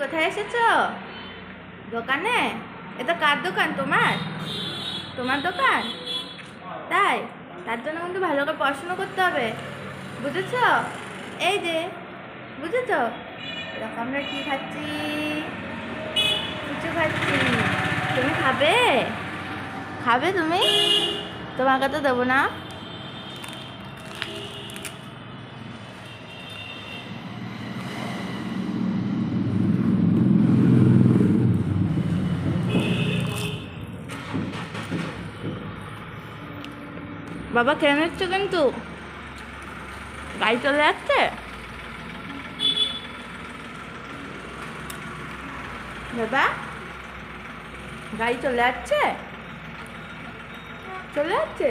কোথায় এসেছ? দোকানে? এটা কার দোকান তোমার? তোমার দোকান? তাই? তার জন্য কিন্তু ভালো করে পড়াশোনা করতে হবে। বুঝেছ? এই যে, বুঝেছ? এরকম আমরা কি খাচ্ছি? কিছু খাচ্ছি। তুমি খাবে? খাবে তুমি? তোমাকে তো দেবো না। বাবা কেন নিচ্ছে কিন্তু? গাড়ি চলে যাচ্ছে? বাবা, গাড়ি চলে যাচ্ছে? চলে যাচ্ছে?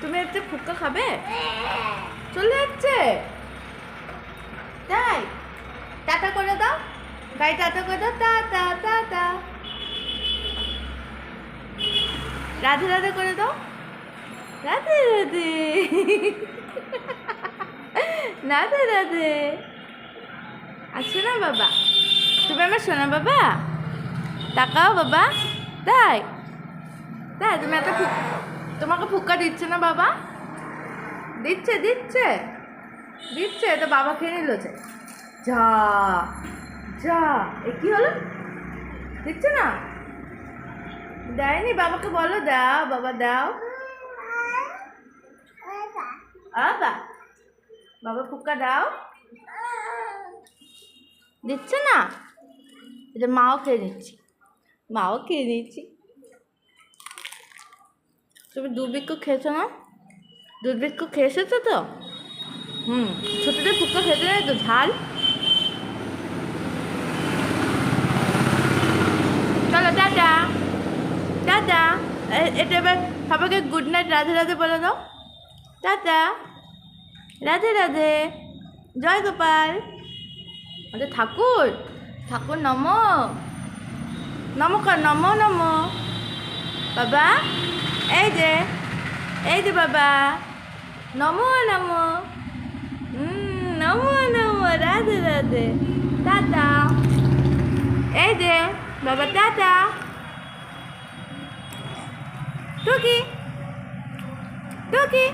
তুমি একটু ফুটকা খাবে? চলে যাচ্ছে? তাই? টাটা করে দাও। গাড়ি টাটা করে দাও। টাটা টাটা রাধে রাধে করে দাও। রাধে রাধে রাধে রাধে আসো না বাবা, তুমি আমার শোনা বাবা? তাকাও বাবা। তাই তাই তুমি ফুক তোমাকে ফুক্কা দিচ্ছে না বাবা? দিচ্ছে দিচ্ছে। দিচ্ছে তো বাবা খেয়ে নিল যে। যা যা। এ কি হলো? দিচ্ছে না? দেয়নি, বাবাকে বলো, দাও, বাবা, দাও। আবা, বাবা ফুক্কা দাও। দিচ্ছে না? এটা মাও খেয়ে নিচ্ছি। মাও খেয়ে নিচ্ছি তুমি দুর্ভিক্ষ খেয়েছো না? দুর্ভিক্ষ খেয়েছো তো? হুম, ছোটোদের ফুক্কা খেতে তো ঝাল। চলো, টাটা। টাটা। এটা এবার সবাইকে গুড নাইট রাধে রাধে বলে দাও। টাটা। রাধে রাধে। জয় গোপাল। আরে ঠাকুর। ঠাকুর, নম। নম কর, নম নম। বাবা, এই যে এই যে বাবা। নম নম। নম নম, রাধে রাধে। টাটা। এই যে, বাবা, টাটা। টুকি। টুকি।